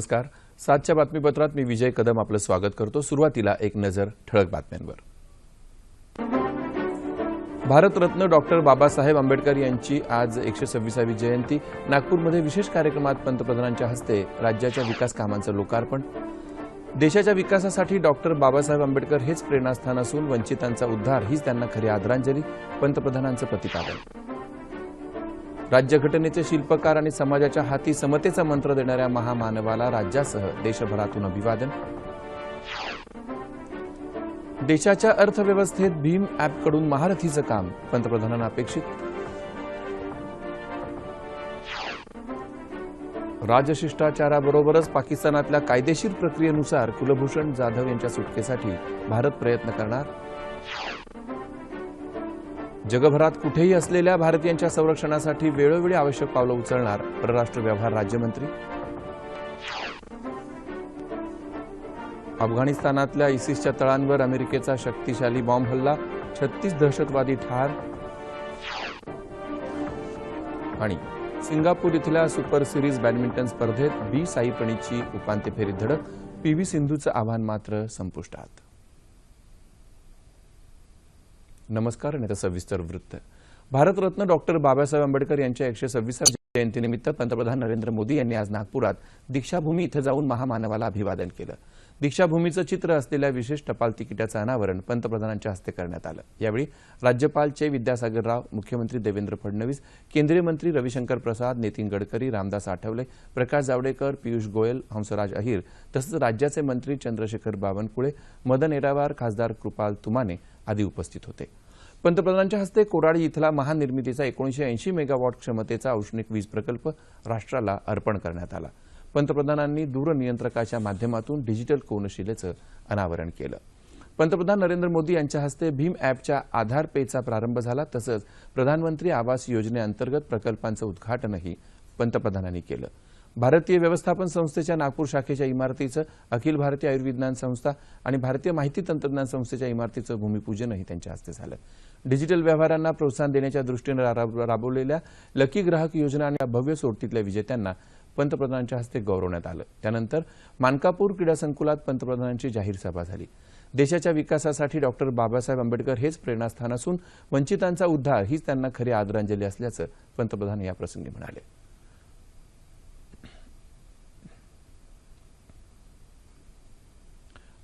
नमस्कार. सातच्या बातमीपत्रात मी विजय कदम आपलं स्वागत करतो. सुरुवातीला एक नजर ठळक बातम्यांवर. भारतरत्न डॉक्टर बाबासाहेब आंबेडकर यांची आज एकशे सव्वीसावी जयंती. नागपूरमध्ये विशेष कार्यक्रमात पंतप्रधानांच्या हस्ते राज्याच्या विकास कामांचं लोकार्पण. देशाच्या विकासासाठी डॉक्टर बाबासाहेब आंबेडकर हेच प्रेरणास्थान असून वंचितांचा उद्धार हीच त्यांना खरी आदरांजली. पंतप्रधानांचं प्रतिपादन. राज्यघटनेचे शिल्पकार आणि समाजाच्या हाती समतेचा मंत्र देणाऱ्या महामानवाला राज्यासह देशभरातून अभिवादन. देशाच्या अर्थव्यवस्थेत भीम ॲपकडून महारथीचं काम पंतप्रधानांना अपेक्षित. राजशिष्टाचाराबरोबरच पाकिस्तानातल्या कायदेशीर प्रक्रियेनुसार कुलभूषण जाधव यांच्या सुटकेसाठी भारत प्रयत्न करणार. जगभरात कुठेही असलेल्या भारतीयांच्या संरक्षणासाठी वेळोवेळी आवश्यक पावलं उचलणार परराष्ट्र व्यवहार राज्यमंत्री. अफगाणिस्तानातल्या इसिसच्या तळांवर अमेरिकेचा शक्तिशाली बॉम्ब हल्ला छत्तीस दहशतवादी ठार. आणि सिंगापूर इथल्या सुपर सिरीज बॅडमिंटन स्पर्धेत बी साई प्रणीतची उपांत्य फेरीत धडक पी व्ही सिंधूचं आव्हान मात्र संपुष्टात. नमस्कार आणि आता सविस्तर वृत्त. भारतरत्न डॉक्टर बाबासाहेब आंबेडकर यांच्या एकशे सव्वीसाव्या जयंतीनिमित्त पंतप्रधान नरेंद्र मोदी यांनी आज नागपुरात दीक्षाभूमी इथं जाऊन महामानवाला अभिवादन केलं. दीक्षाभूमीचं चित्र असलेल्या विशेष टपाल तिकिटाचं अनावरण पंतप्रधानांच्या हस्ते करण्यात आलं. यावेळी राज्यपाल चे विद्यासागर राव मुख्यमंत्री देवेंद्र फडणवीस केंद्रीय मंत्री रविशंकर प्रसाद नितीन गडकरी रामदास आठवले प्रकाश जावडेकर पियुष गोयल हंसराज अहिर तसंच राज्याचे मंत्री चंद्रशेखर बावनकुळे मदन येरावार खासदार कृपाल तुमाने आदी उपस्थित होते. पंतप्रधानांच्या हस्ते कोराडी इथला महानिर्मितीचा एकोणीशे ऐंशी मेगावॉट क्षमतेचा औष्णिक वीज प्रकल्प राष्ट्राला अर्पण करण्यात आला. पंतप्रधानांनी दूरनियंत्रकाच्या माध्यमातून डिजिटल कोनशिलेचं अनावरण केलं. पंतप्रधान नरेंद्र मोदी यांच्या हस्ते भीम ॲपच्या आधार पेचा प्रारंभ झाला तसंच प्रधानमंत्री आवास योजनेअंतर्गत प्रकल्पांचं उद्घाटनही पंतप्रधानांनी केलं. भारतीय व्यवस्थापन संस्थेच्या नागपूर शाखेच्या इमारतीचं अखिल भारतीय आयुर्विज्ञान संस्था आणि भारतीय माहिती तंत्रज्ञान संस्थेच्या इमारतीचं भूमिपूजनही त्यांच्या हस्ते झालं. डिजिटल व्यवहारांना प्रोत्साहन देण्याच्या दृष्टीनं राब- राबवलेल्या लकी ग्राहक योजना आणि भव्य सोडतीतल्या विजेत्यांना पंतप्रधानांच्या हस्ते गौरवण्यात आलं. त्यानंतर मानकापूर क्रीडा संकुलात पंतप्रधानांची जाहीर सभा झाली. देशाच्या विकासासाठी डॉक्टर बाबासाहेब आंबेडकर हेच प्रेरणास्थान असून वंचितांचा उद्धार हीच त्यांना खरी आदरांजली असल्याचं पंतप्रधान याप्रसंगी म्हणाले.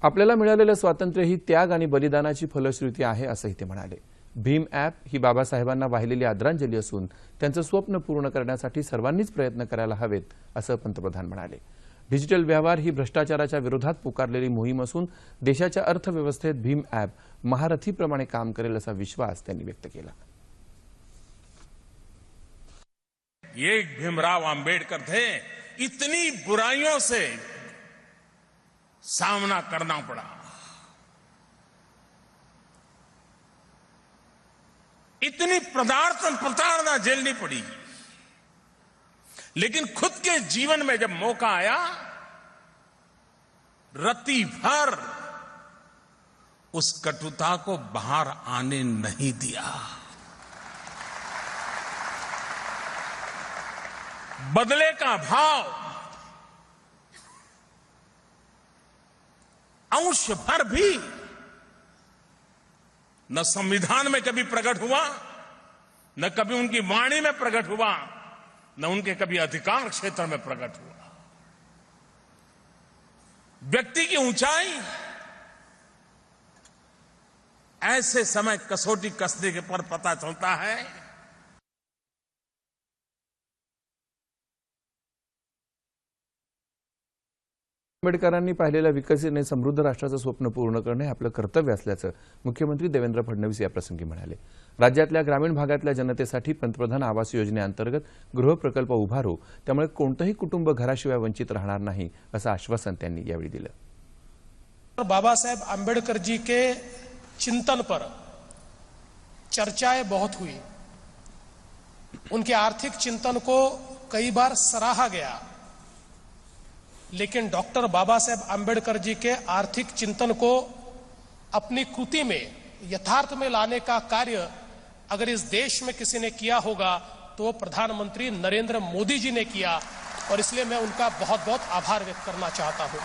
आपल्याला मिळालेलं स्वातंत्र्य ही त्याग आणि बलिदानाची फलश्रुती आहे असंही ते म्हणाले. भीम ॲप ही बाबासाहेबांना वाहिलेली आदरांजली असून त्यांचं स्वप्न पूर्ण करण्यासाठी सर्वांनीच प्रयत्न करायला हवेत असं पंतप्रधान म्हणाले. डिजिटल व्यवहार ही भ्रष्टाचाराच्या विरोधात पुकारलेली मोहीम असून देशाच्या अर्थव्यवस्थेत भीम ॲप महारथीप्रमाणे काम करेल असा विश्वास त्यांनी व्यक्त केला. ये भीमराव आंबेडकर थे इतनी बुराइयों से सामना करना पड़ा। इतनी पदार्थ प्रताड़ना झेलनी पड़ी। लेकिन खुद के जीवन में जब मौका आया रति भर उस कटुता को बाहर आने नहीं दिया। बदले का भाव, अंश भर भी न संविधान में कभी प्रकट हुआ, न कभी उनकी वाणी में प्रकट हुआ, न उनके कभी अधिकार क्षेत्र में प्रकट हुआ। व्यक्ति की ऊंचाई, ऐसे समय कसौटी कसने के पर पता चलता है आंबेडकरांनी पाहिलेल्या विकसित आणि समृद्ध राष्ट्राचं स्वप्न पूर्ण करणे हे आपलं कर्तव्य असल्याचं मुख्यमंत्री देवेंद्र फडणवीस याप्रसंगी म्हणाले. राज्यातल्या ग्रामीण भागातल्या जनतेसाठी पंतप्रधान आवास योजनेअंतर्गत गृहप्रकल्प उभारू त्यामुळे कोणतंही कुटुंब घराशिवाय वंचित राहणार नाही असं आश्वासन त्यांनी यावेळी दिलं. बाबासाहेब साहेब जी के चिंतन पर चर्चाएं बहुत हुई. उनके आर्थिक चिंतन को कई बार सराहा गया. लेकिन डॉक्टर बाबा साहेब आम्बेडकर जी के आर्थिक चिंतन को अपनी कृति में, यथार्थ में लाने का कार्य अगर इस देश में किसी ने किया होगा तो प्रधानमंत्री नरेंद्र मोदी जी ने किया। और इसलिए मैं उनका बहुत बहुत आभार व्यक्त करना चाहता हूँ।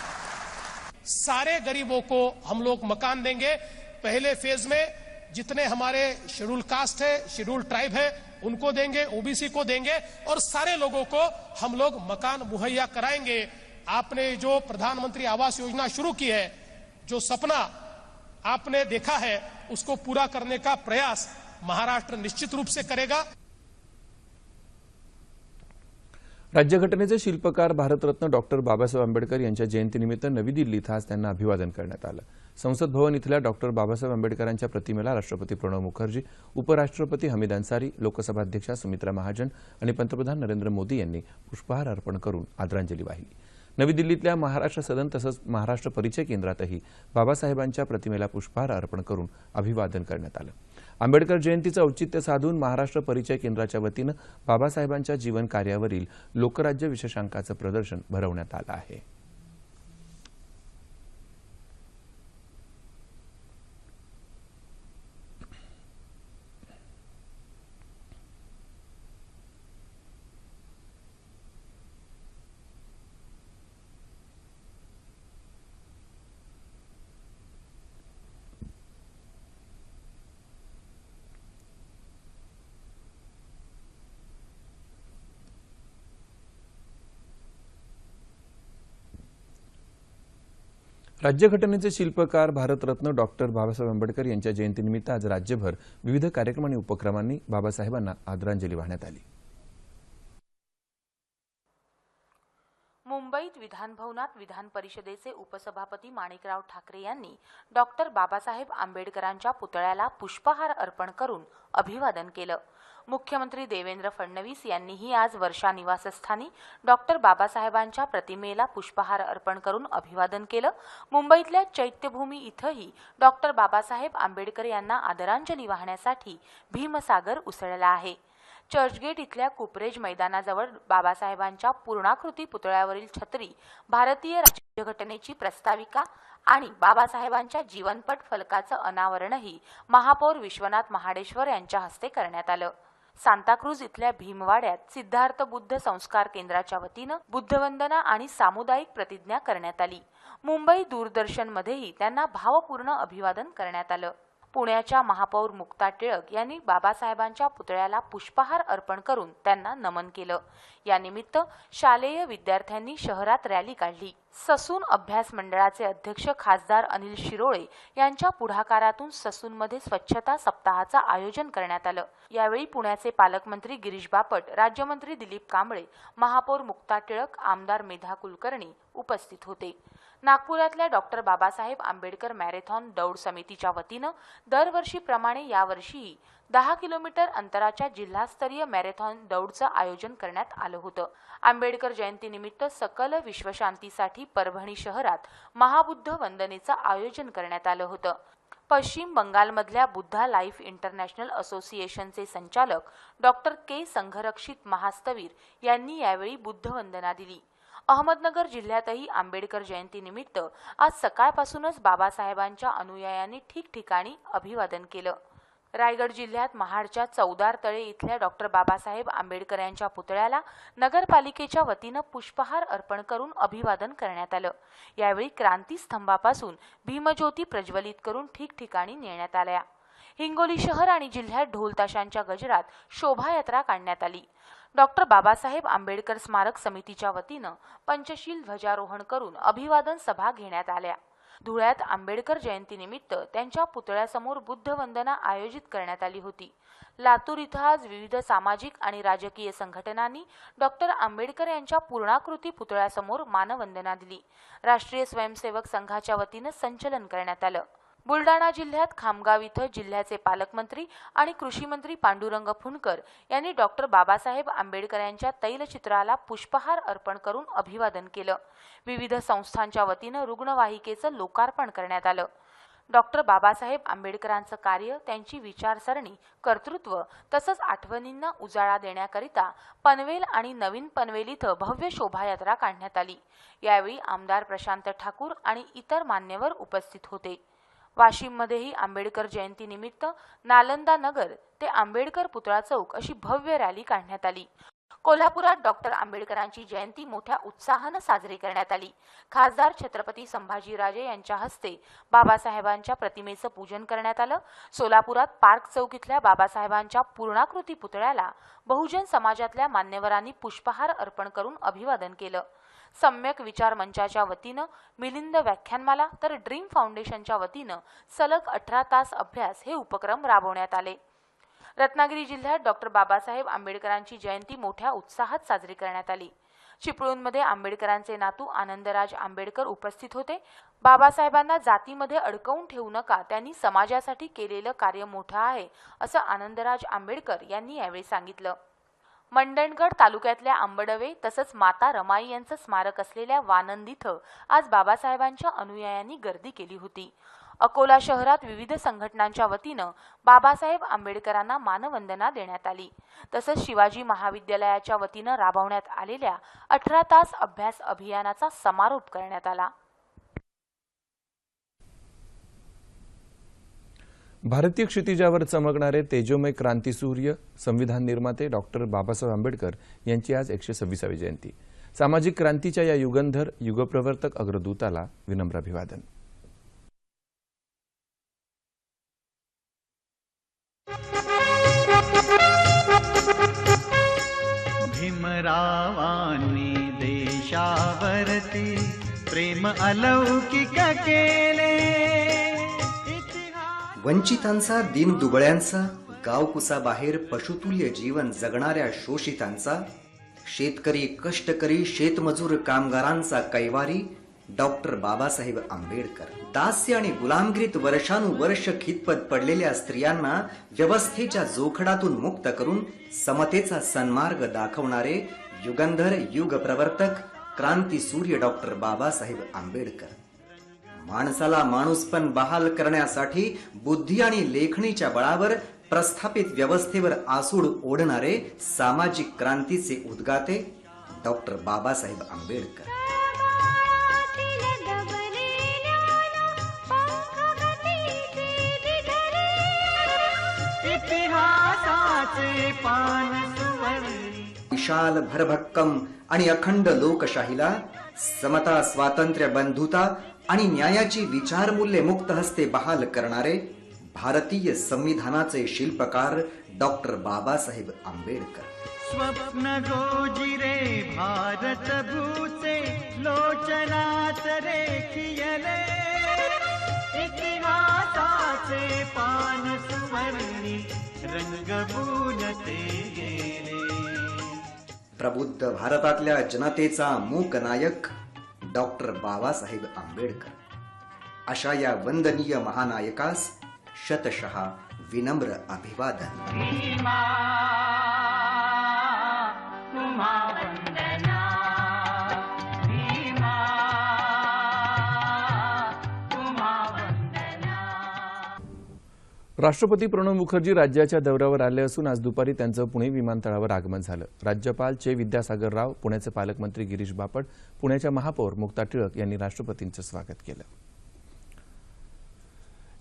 सारे गरीबों को हम लोग मकान देंगे। पहले फ़ेज़ में जितने हमारे शेड्यूल कास्ट है शेड्यूल ट्राइब है, उनको देंगे ओबीसी को देंगे और सारे लोगों को हम लोग मकान मुहैया कराएँगे। आपने जो प्रधानमंत्री आवास योजना शुरू की है जो सपना आपने देखा है उसको पूरा करने का प्रयास महाराष्ट्र निश्चित रूप से करेगा। राज्यघटनेचे शिल्पकार भारतरत्न डॉक्टर बाबासाहेब आंबेडकर यांच्या जयंतीनिमित्त नवी दिल्लीत आज त्यांना अभिवादन करण्यात आलं. संसद भवन इथल्या डॉक्टर बाबासाहेब आंबेडकरांच्या प्रतिमेला राष्ट्रपती प्रणव मुखर्जी उपराष्ट्रपती हमीद अन्सारी लोकसभा अध्यक्षा सुमित्रा महाजन आणि पंतप्रधान नरेंद्र मोदी यांनी पुष्पहार अर्पण करून आदरांजली वाहिली. नवी दिल्लीतल्या महाराष्ट्र सदन तसंच महाराष्ट्र परिचय केंद्रातही बाबासाहेबांच्या प्रतिमेला पुष्पहार अर्पण करून अभिवादन करण्यात आलं. आंबेडकर जयंतीचं औचित्य साधून महाराष्ट्र परिचय केंद्राच्या वतीनं बाबासाहेबांच्या जीवन कार्यावरील लोकराज्य विशेषांकाचं प्रदर्शन भरवण्यात आलं आहे. राज्यघटनेचे शिल्पकार भारतरत्न डॉक्टर बाबासाहेब आंबेडकर यांच्या जयंतीनिमित्त आज राज्यभर विविध कार्यक्रम आणि उपक्रमांनी बाबासाहेबांना आदरांजली वाहण्यात आली. मुंबईत विधानभवनात विधान परिषदेचे उपसभापती माणिकराव ठाकरे यांनी डॉक्टर बाबासाहेब आंबेडकरांच्या पुतळ्याला पुष्पहार अर्पण करून अभिवादन केलं. मुख्यमंत्री देवेंद्र फडणवीस यांनीही आज वर्षा निवासस्थानी डॉक्टर बाबासाहेबांच्या प्रतिमेला पुष्पहार अर्पण करून अभिवादन केलं. मुंबईतल्या चैत्यभूमी इथंही डॉक्टर बाबासाहेब आंबेडकर यांना आदरांजली वाहण्यासाठी भीमसागर उसळला आहे. चर्चगेट इथल्या कुपरेज मैदानाजवळ बाबासाहेबांच्या पूर्णाकृती पुतळ्यावरील छत्री भारतीय राज्यघटनेची प्रस्ताविका आणि बाबासाहेबांच्या जीवनपट फलकाचं अनावरणही महापौर विश्वनाथ महाडेश्वर यांच्या हस्ते करण्यात आलं. सांताक्रूज इथल्या भीमवाड्यात सिद्धार्थ बुद्ध संस्कार केंद्राच्या वतीनं बुद्धवंदना आणि सामुदायिक प्रतिज्ञा करण्यात आली. मुंबई दूरदर्शनमध्येही त्यांना भावपूर्ण अभिवादन करण्यात आलं. पुण्याच्या महापौर मुक्ता टिळक यांनी बाबासाहेबांच्या पुतळ्याला पुष्पहार अर्पण करून त्यांना नमन केलं. यानिमित्त शालेय विद्यार्थ्यांनी शहरात रॅली काढली. ससून अभ्यास मंडळाचे अध्यक्ष खासदार अनिल शिरोळे यांच्या पुढाकारातून ससूनमध्ये स्वच्छता सप्ताहाचं आयोजन करण्यात आलं. यावेळी पुण्याचे पालकमंत्री गिरीश बापट राज्यमंत्री दिलीप कांबळे महापौर मुक्ता टिळक आमदार मेधा कुलकर्णी उपस्थित होते. नागपुरातल्या डॉक्टर बाबासाहेब आंबेडकर मॅरेथॉन दौड समितीच्या वतीनं दरवर्षीप्रमाणे यावर्षीही दहा किलोमीटर अंतराच्या जिल्हास्तरीय मॅरेथॉन दौडचं आयोजन करण्यात आलं होतं. आंबेडकर जयंतीनिमित्त सकल विश्वशांतीसाठी परभणी शहरात महाबुद्ध वंदनेचं आयोजन करण्यात आलं होतं. पश्चिम बंगालमधल्या बुद्धा लाईफ इंटरनॅशनल असोसिएशनचे संचालक डॉक्टर के संघरक्षित महास्तवीर यांनी यावेळी बुद्धवंदना दिली. अहमदनगर जिल्ह्यातही आंबेडकर जयंतीनिमित्त आज सकाळपासूनच बाबासाहेबांच्या अनुयायांनी ठिकठिकाणी अभिवादन केलं. रायगड जिल्ह्यात महाडच्या चौदार तळे इथल्या डॉक्टर बाबासाहेब आंबेडकर यांच्या पुतळ्याला नगरपालिकेच्या वतीनं पुष्पहार अर्पण करून अभिवादन करण्यात आलं. यावेळी क्रांती स्तंभापासून भीमज्योती प्रज्वलित करून ठिकठिकाणी नेण्यात आल्या. हिंगोली शहर आणि जिल्ह्यात ढोल ताशांच्या गजरात शोभायात्रा काढण्यात आली. डॉक्टर बाबासाहेब आंबेडकर स्मारक समितीच्या वतीनं पंचशील ध्वजारोहण करून अभिवादन सभा घेण्यात आल्या. धुळ्यात आंबेडकर जयंतीनिमित्त त्यांच्या पुतळ्यासमोर बुद्धवंदना आयोजित करण्यात आली होती. लातूर इथं आज विविध सामाजिक आणि राजकीय संघटनांनी डॉक्टर आंबेडकर यांच्या पूर्णाकृती पुतळ्यासमोर मानवंदना दिली. राष्ट्रीय स्वयंसेवक संघाच्या वतीनं संचलन करण्यात आलं. बुलडाणा जिल्ह्यात खामगाव इथं जिल्ह्याचे पालकमंत्री आणि कृषी मंत्री पांडुरंग फुंडकर यांनी डॉक्टर बाबासाहेब आंबेडकर यांच्या तैलचित्राला पुष्पहार अर्पण करून अभिवादन केलं. विविध संस्थांच्या वतीनं रुग्णवाहिकेचं लोकार्पण करण्यात आलं. डॉक्टर बाबासाहेब आंबेडकरांचं कार्य त्यांची विचारसरणी कर्तृत्व तसंच आठवणींना उजाळा देण्याकरिता पनवेल आणि नवीन पनवेल इथं भव्य शोभायात्रा काढण्यात आली. यावेळी आमदार प्रशांत ठाकूर आणि इतर मान्यवर उपस्थित होते. वाशिममध्येही आंबेडकर जयंतीनिमित्त नालंदा नगर ते आंबेडकर पुतळा चौक अशी भव्य रॅली काढण्यात आली. कोल्हापुरात डॉक्टर आंबेडकरांची जयंती मोठ्या उत्साहानं साजरी करण्यात आली. खासदार छत्रपती संभाजीराजे यांच्या हस्ते बाबासाहेबांच्या प्रतिमेचं पूजन करण्यात आलं. सोलापुरात पार्क चौक इथल्या बाबासाहेबांच्या पूर्णाकृती पुतळ्याला बहुजन समाजातल्या मान्यवरांनी पुष्पहार अर्पण करून अभिवादन केलं. सम्यक विचार मंचाच्या वतीनं मिलिंद व्याख्यानमाला तर ड्रीम फाउंडेशनच्या वतीनं सलग अठरा तास अभ्यास हे उपक्रम राबवण्यात आले. रत्नागिरी जिल्ह्यात डॉक्टर बाबासाहेब आंबेडकरांची जयंती मोठ्या उत्साहात साजरी करण्यात आली. चिपळूणमध्ये आंबेडकरांचे नातू आनंदराज आंबेडकर उपस्थित होते. बाबासाहेबांना जातीमध्ये अडकवून ठेवू नका त्यांनी समाजासाठी केलेलं कार्य मोठं आहे असं आनंदराज आंबेडकर यांनी यावेळी सांगितलं. मंडणगड तालुक्यातल्या आंबडवे तसंच माता रमाई यांचं स्मारक असलेल्या वानंद इथं आज बाबासाहेबांच्या अनुयायांनी गर्दी केली होती. अकोला शहरात विविध संघटनांच्या वतीनं बाबासाहेब आंबेडकरांना मानवंदना देण्यात आली. तसंच शिवाजी महाविद्यालयाच्या वतीनं राबवण्यात आलेल्या अठरा तास अभ्यास अभियानाचा समारोप करण्यात आला. भारतीय क्षितिजावर चमकणारे तेजोमय क्रांतीसूर्य संविधान निर्माते डॉक्टर बाबासाहेब आंबेडकर यांची आज एकशे सव्वीसावी जयंती. सामाजिक क्रांतीच्या या युगंधर युगप्रवर्तक अग्रदूताला विनम्र अभिवादन. भीमरावांनी देशावरती प्रेम अलौकिक केले. इतिहास वंचितांचा दीनदुबळ्यांचा गावकुसाबाहेर पशुतुल्य जीवन जगणाऱ्या शोषितांचा शेतकरी कष्टकरी शेतमजूर कामगारांचा कैवारी डॉक्टर बाबासाहेब आंबेडकर. दास्य आणि गुलामगिरीत वर्षानुवर्ष खितपत पडलेल्या स्त्रियांना व्यवस्थेच्या जोखडातून मुक्त करून समतेचा सन्मार्ग दाखवणारे युगंधर युग प्रवर्तक क्रांती सूर्य डॉक्टर बाबासाहेब आंबेडकर. माणसाला माणूसपण बहाल करण्यासाठी बुद्धी आणि लेखणीच्या बळावर प्रस्थापित व्यवस्थेवर आसूड ओढणारे सामाजिक क्रांतीचे उद्गाते डॉक्टर बाबासाहेब आंबेडकर. विशाल भरभक्कम आणि अखंड लोकशाहीला समता स्वातंत्र्य बंधुता आणि न्यायाची विचारमूल्ये मुक्त हस्ते बहाल करणारे भारतीय संविधानाचे शिल्पकार डॉक्टर बाबासाहेब आंबेडकर. स्वप्न गोजिरे भारत भूचे लोचनात रेखियले। इतिहासाचे पान सुवर्णी रंगभून ते गेले. प्रबुद्ध भारतातल्या जनतेचा मूक नायक डॉक्टर बाबासाहेब आंबेडकर. अशा या वंदनीय महानायकास शतशः विनम्र अभिवादन. भीमा तुम्हा राष्ट्रपती प्रणव मुखर्जी राज्याच्या दौऱ्यावर आले असून आज दुपारी त्यांचं पुणे विमानतळावर आगमन झालं. राज्यपाल चे विद्यासागर राव पुण्याचे पालकमंत्री गिरीश बापट पुण्याच्या महापौर मुक्ता टिळक यांनी राष्ट्रपतींचं स्वागत केलं.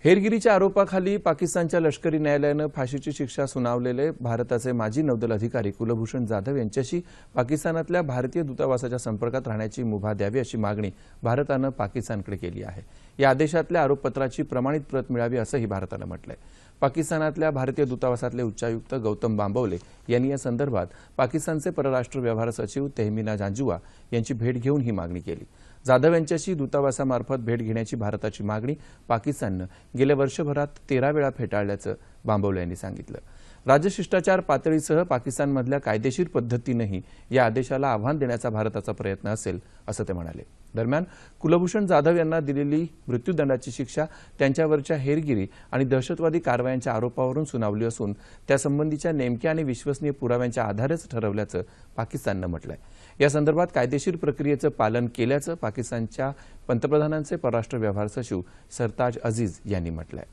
हेरगिरीच्या आरोपाखाली पाकिस्तानच्या लष्करी न्यायालयानं फाशीची शिक्षा सुनावलेले भारताचे माजी नौदल अधिकारी कुलभूषण जाधव यांच्याशी पाकिस्तानातल्या भारतीय दूतावासाच्या संपर्कात राहण्याची मुभा द्यावी अशी मागणी भारतानं पाकिस्तानकडे केली आहे. या आदेशातल्या आरोपपत्राची प्रमाणित प्रत मिळावी असंही भारतानं म्हटलंय. पाकिस्तानातल्या भारतीय दूतावासातले उच्चायुक्त गौतम बांबवले यांनी या संदर्भात पाकिस्तानचे परराष्ट्र व्यवहार सचिव तेहमिना जांजुवा यांची भेट घेऊन ही मागणी केली. जाधव यांच्याशी दूतावासामार्फत भेट घेण्याची भारताची मागणी पाकिस्ताननं गेल्या वर्षभरात तेरा वेळा फेटाळल्याचं बांबवले यांनी सांगितलं. राजशिष्टाचार पातळीसह पाकिस्तानमधल्या कायदेशीर पद्धतीनंही या आदेशाला आव्हान देण्याचा भारताचा प्रयत्न असेल असं ते म्हणाले. दरम्यान कुलभूषण जाधव यांना दिलेली मृत्यूदंडाची शिक्षा त्यांच्यावरच्या हेरगिरी आणि दहशतवादी कारवायांच्या आरोपावरून सुनावली असून त्यासंबंधीच्या नेमक्या आणि विश्वसनीय पुराव्यांच्या आधारेच ठरवल्याचं पाकिस्ताननं म्हटलंय. या संदर्भात कायदेशीर प्रक्रियेचं पालन केल्याचं पाकिस्तानच्या पंतप्रधानांचे परराष्ट्र व्यवहार सचिव सरताज अजीज यांनी म्हटलंय.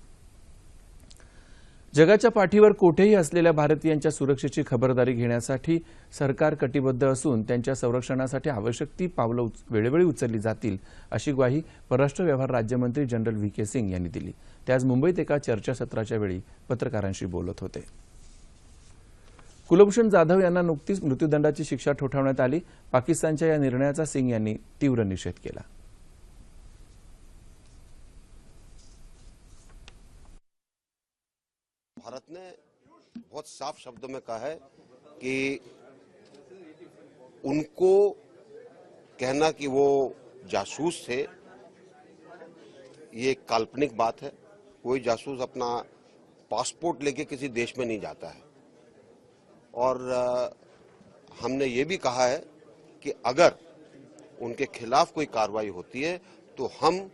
जगाच्या पाठीवर कोठेही असलेल्या भारतीयांच्या सुरक्षेची खबरदारी घेण्यासाठी सरकार कटिबद्ध असून त्यांच्या संरक्षणासाठी आवश्यक ती पावलं उच- वेळोवेळी उचलली जातील अशी ग्वाही परराष्ट्र व्यवहार राज्यमंत्री जनरल व्ही के सिंग यांनी दिली. ते आज मुंबईत एका चर्चासत्राच्या वेळी पत्रकारांशी बोलत होते. कुलभूषण जाधव यांना नुकतीच मृत्यूदंडाची शिक्षा ठोठावण्यात आली. पाकिस्तानच्या या निर्णयाचा सिंग यांनी तीव्र निषेध केला. भारत ने बहुत साफ़ शब्दों में कहा है कि उनको कहना कि वो जासूस थे, ये काल्पनिक बात है। कोई जासूस अपना पासपोर्ट लेके किसी देश में नहीं जाता है। और हमने ये भी कहा है कि अगर उनके खिलाफ कोई कार्रवाई होती है तो हम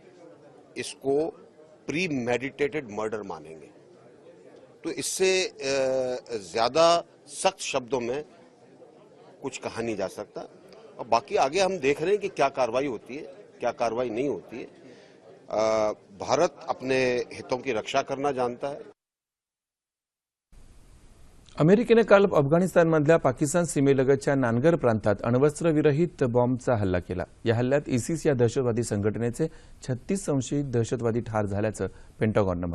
इसको प्री मेडिटेटेड मर्डर मानेंगे। तो इससे ज्यादा सख्त शब्दों में कुछ कहा नहीं जा सकता। और बाकी आगे हम देख रहे हैं कि क्या कार्रवाई होती है क्या कार्रवाई नहीं होती है। भारत अपने हितों की रक्षा करना जानता है। अमेरिकेनं काल अफगाणिस्तानमधल्या पाकिस्तान सीमेलगतच्या नानगर प्रांतात अण्वस्त्रविरहित बॉम्बचा हल्ला केला. या हल्ल्यात इसिस या दहशतवादी संघटनेचे छत्तीस संशयित दहशतवादी ठार झाल्याचं पेंटागॉननं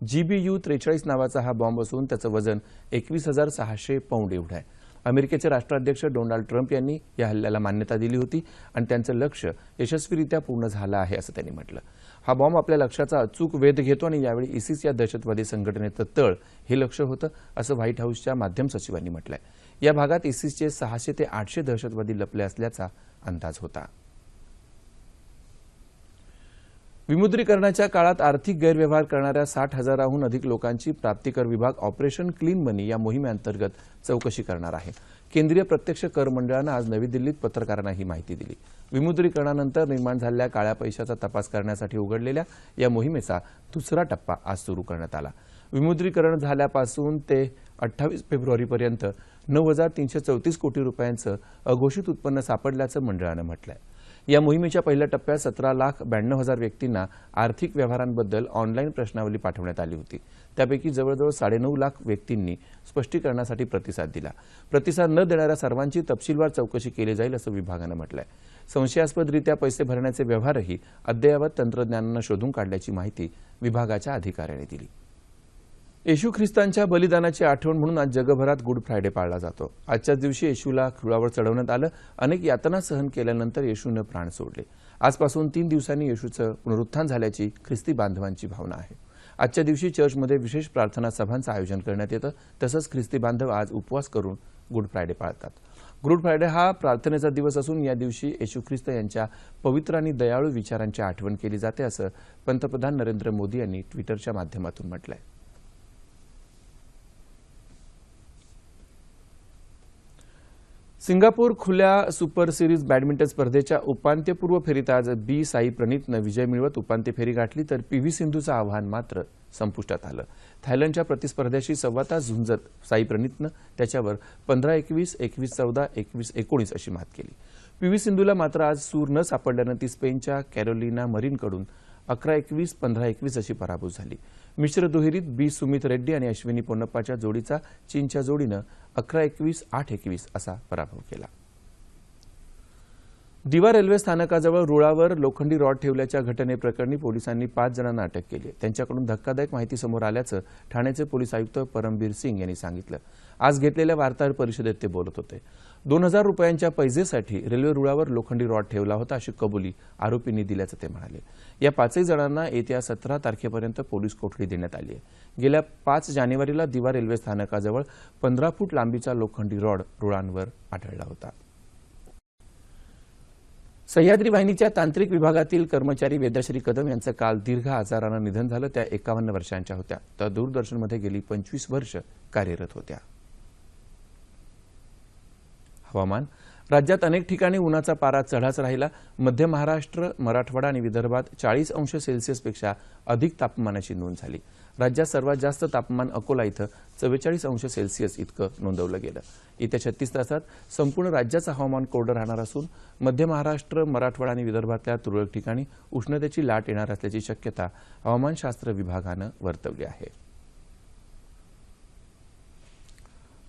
जी बी यू त्रेचाळीस नावाचा हा बॉम्ब असून त्याचं वजन एकवीस हजार सहाशे पौंड एवढं आहे. अमेरिकेचे राष्ट्राध्यक्ष डोनाल्ड ट्रम्प यांनी या हल्ल्याला मान्यता दिली होती आणि त्यांचं लक्ष यशस्वीरित्या पूर्ण झालं आहे असं त्यांनी म्हटलं. हा बॉम्ब आपल्या लक्षाचा अचूक वेध घेतो आणि यावेळी इसिस या दहशतवादी संघटनेचं तळ हे लक्ष होतं असं व्हाईट हाऊसच्या माध्यम सचिवांनी म्हटलंय. या भागात इसिसचे सहाशे ते आठशे दहशतवादी लपले असल्याचा अंदाज होता. विमुद्रीकरणाच्या काळात आर्थिक गैरव्यवहार करणाऱ्या साठ हजाराहून अधिक लोकांची प्राप्तिकर विभाग ऑपरेशन क्लीन मनी या मोहिमेअंतर्गत चौकशी करणार आहे. केंद्रीय प्रत्यक्ष कर मंडळानं आज नवी दिल्लीत पत्रकारांना ही माहिती दिली. विमुद्रीकरणानंतर निर्माण झालेल्या काळ्या पैशाचा तपास करण्यासाठी उघडलेल्या या मोहिमेचा दुसरा टप्पा आज सुरू करण्यात आला. विमुद्रीकरण झाल्यापासून ते अठ्ठावीस फेब्रुवारीपर्यंत नऊ हजार तीनशे चौतीस कोटी रुपयांचं अघोषित उत्पन्न सापडल्याचं मंडळानं म्हटलं आहे या मोहिमेच्या पहिल्या टप्प्यात सतरा लाख ब्याण्णव हजार व्यक्तींना आर्थिक व्यवहारांबद्दल ऑनलाईन प्रश्नावली पाठवण्यात आली होती. त्यापैकी जवळजवळ साडेनऊ लाख व्यक्तींनी स्पष्टीकरणासाठी प्रतिसाद दिला. प्रतिसाद न देणाऱ्या सर्वांची तपशीलवार चौकशी केली जाईल असं विभागानं म्हटलंय. संशयास्पदरित्या पैसे भरण्याचे व्यवहारही अद्ययावत तंत्रज्ञानानं शोधून काढल्याची माहिती विभागाच्या अधिकाऱ्याने दिली. येशू ख्रिस्तांच्या बलिदानाची आठवण म्हणून आज जगभरात गुड फ्रायडे पाळला जातो. आजच्याच दिवशी येशूला खुळावर चढवण्यात आलं. अनेक यातना सहन केल्यानंतर येशूनं प्राण सोडले. आजपासून तीन दिवसांनी येशूचं पुनरुत्थान झाल्याची ख्रिस्ती बांधवांची भावना आहे. आजच्या दिवशी चर्चमध्ये विशेष प्रार्थना सभांचं आयोजन करण्यात येतं. तसंच ख्रिस्ती बांधव आज उपवास करून गुड फ्रायडे पाळतात. गुड फ्रायडे हा प्रार्थनेचा दिवस असून या दिवशी येशू ख्रिस्त यांच्या पवित्र आणि दयाळू विचारांची आठवण केली जाते असं पंतप्रधान नरेंद्र मोदी यांनी ट्विटरच्या माध्यमातून म्हटलं आहे सिंगापूर खुल्या सुपर सिरीज बॅडमिंटन स्पर्धेच्या उपांत्यपूर्व फेरीत आज बी साई प्रणितनं विजय मिळवत उपांत्य फेरी गाठली तर पी व्ही सिंधूचं आव्हान मात्र संपुष्टात आलं. थायलंडच्या प्रतिस्पर्ध्याशी सव्वा तास झुंजत साई प्रणितनं त्याच्यावर पंधरा एकवीस एकवीस चौदा एकवीस एकोणीस अशी मात केली. पी व्ही सिंधूला मात्र आज सूर न सापडल्यानं ती स्पेनच्या कॅरोलिना मरीनकडून अकरा एकवीस पंधरा एकवीस अशी पराभूत झाली. मिश्र दुहेरीत बी. सुमित रेड्डी आणि अश्विनी पोन्नप्पाच्या जोडीचा चीनच्या जोडीनं अकरा एकवीस आठ एकवीस असा पराभव केला. दिवा रेल्वे स्थानकाजवळ रुळावर लोखंडी रॉड ठेवल्याच्या घटनेप्रकरणी पोलिसांनी पाच जणांना अटक केली त्यांच्याकडून धक्कादायक माहिती समोर आल्याचं ठाण्याचे पोलीस आयुक्त परमबीर सिंग यांनी सांगितलं. आज घेतलेल्या वार्ताहर परिषदेत ते बोलत होते. दोन हजार रुपयांच्या पैजेसाठी रेल्वे रुळावर लोखंडी रॉड ठेवला होता अशी कबुली आरोपींनी दिल्याचं ते म्हणाले. या पाचही जणांना येत्या सतरा तारखेपर्यंत पोलीस कोठडी देण्यात आली आहे. गेल्या पाच जानेवारीला दिवा रेल्वे स्थानकाजवळ पंधरा फूट लांबीचा लोखंडी रॉड रुळांवर आढळला होता. सह्याद्री वाहिनीच्या तांत्रिक विभागातील कर्मचारी वेदाश्री कदम यांचं काल दीर्घ आजारानं निधन झालं. त्या एकावन्न वर्षांच्या होत्या. तर दूरदर्शनमध्ये गेली पंचवीस वर्ष कार्यरत होत्या. हवामान. राज्यात अनेक ठिकाणी उन्हाचा पारा चढाच राहिला. मध्य महाराष्ट्र मराठवाडा आणि विदर्भात चाळीस अंश सेल्सिअसपेक्षा अधिक तापमानाची नोंद झाली. राज्यात सर्वात जास्त तापमान अकोला इथं चव्वेचाळीस अंश सेल्सिअस इतकं नोंदवलं गेलं. येत्या छत्तीस तासात संपूर्ण राज्याचं हवामान कोरडं राहणार असून मध्य महाराष्ट्र मराठवाडा आणि विदर्भातल्या तुरळक ठिकाणी उष्णतेची लाट येणार असल्याची शक्यता हवामानशास्त्र विभागानं वर्तवली आहे.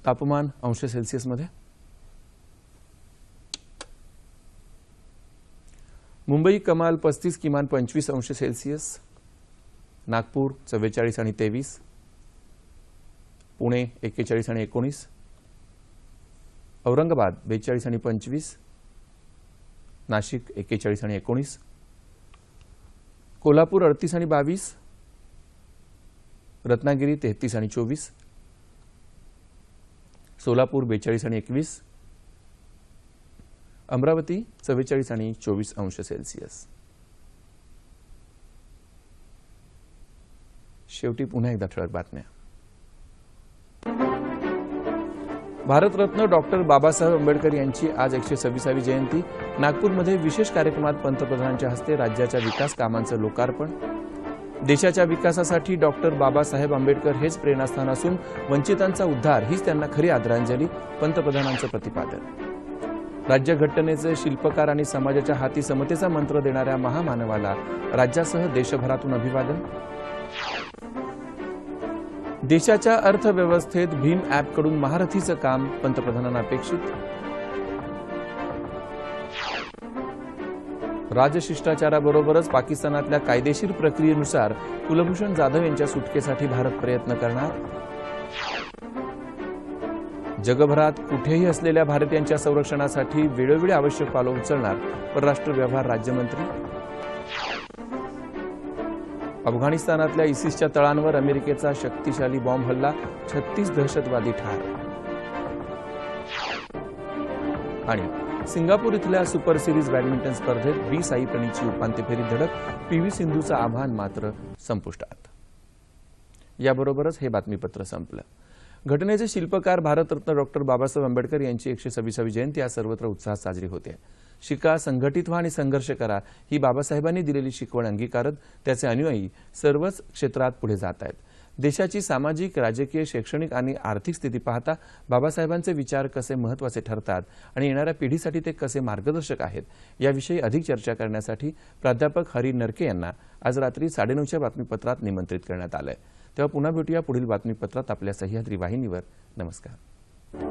तापमान अंश सेल्सिअसमध्ये? मुंबई कमाल पस्तीस किमान पंचवीस अंश सेल्सिअस नागपूर चव्वेचाळीस आणि तेवीस. पुणे एक्केचाळीस आणि एकोणीस. औरंगाबाद बेचाळीस आणि पंचवीस. नाशिक एक्केचाळीस आणि एकोणीस. कोल्हापूर अडतीस आणि बावीस. रत्नागिरी तेहतीस आणि चोवीस. सोलापूर बेचाळीस आणि एकवीस. अमरावती चव्वेचाळीस आणि चोवीस अंश सेल्सिअस. शेवटी पुन्हा एकदा ठळक बातम्या. भारतरत्न डॉक्टर बाबासाहेब आंबेडकर यांची आज एकशे सव्वीसावी जयंती. नागपूरमध्ये विशेष कार्यक्रमात पंतप्रधानांच्या हस्ते राज्याच्या विकास कामांचं लोकार्पण. देशाच्या विकासासाठी डॉक्टर बाबासाहेब आंबेडकर हेच प्रेरणास्थान असून वंचितांचा उद्धार हीच त्यांना खरी आदरांजली पंतप्रधानांचं प्रतिपादन. राज्यघटनेचे शिल्पकार आणि समाजाच्या हाती समतेचा मंत्र देणाऱ्या महामानवाला राज्यासह देशभरातून अभिवादन. देशाच्या अर्थव्यवस्थेत भीम ॲपकडून महारथीचं काम पंतप्रधानांना अपेक्षित. राजशिष्टाचाराबरोबरच पाकिस्तानातल्या कायदेशीर प्रक्रियेनुसार कुलभूषण जाधव यांच्या सुटकेसाठी भारत प्रयत्न करणार. जगभरात कुठेही असलेल्या भारतीयांच्या संरक्षणासाठी वेळोवेळी आवश्यक पावलं उचलणार परराष्ट्र व्यवहार राज्यमंत्री. अफगाणिस्तानातल्या इसिसच्या तळांवर अमेरिकेचा शक्तिशाली बॉम्ब हल्ला छत्तीस दहशतवादी ठार. आणि सिंगापूर इथल्या सुपर सिरीज बॅडमिंटन स्पर्धेत बी साई प्रणीची उपांत्य फेरीत धडक पी व्ही सिंधूचं आव्हान मात्र संपुष्टात. याबरोबरच हे बातमीपत्र संपलं. घटनेचे शिल्पकार भारतरत्न डॉक्टर बाबासाहेब आंबेडकर यांची एकशे सव्वीसावी जयंती आज सर्वत्र उत्साहात साजरी होते. शिका संघटित व्हा आणि संघर्ष करा ही बाबासाहेबांनी दिलेली शिकवण अंगीकारत त्याचे अनुयायी सर्वच क्षेत्रात पुढे जात आहेत. देशाची सामाजिक राजकीय शैक्षणिक आणि आर्थिक स्थिती पाहता बाबासाहेबांचे विचार कसे महत्त्वाचे ठरतात आणि येणाऱ्या पिढीसाठी ते कसे मार्गदर्शक आहेत याविषयी अधिक चर्चा करण्यासाठी प्राध्यापक हरी नरके यांना आज रात्री साडेनऊच्या बातमीपत्रात निमंत्रित करण्यात आलंय. तेव्हा पुन्हा भेटूया पुढील बातमीपत्रात आपल्या सह्याद्री वाहिनीवर. नमस्कार.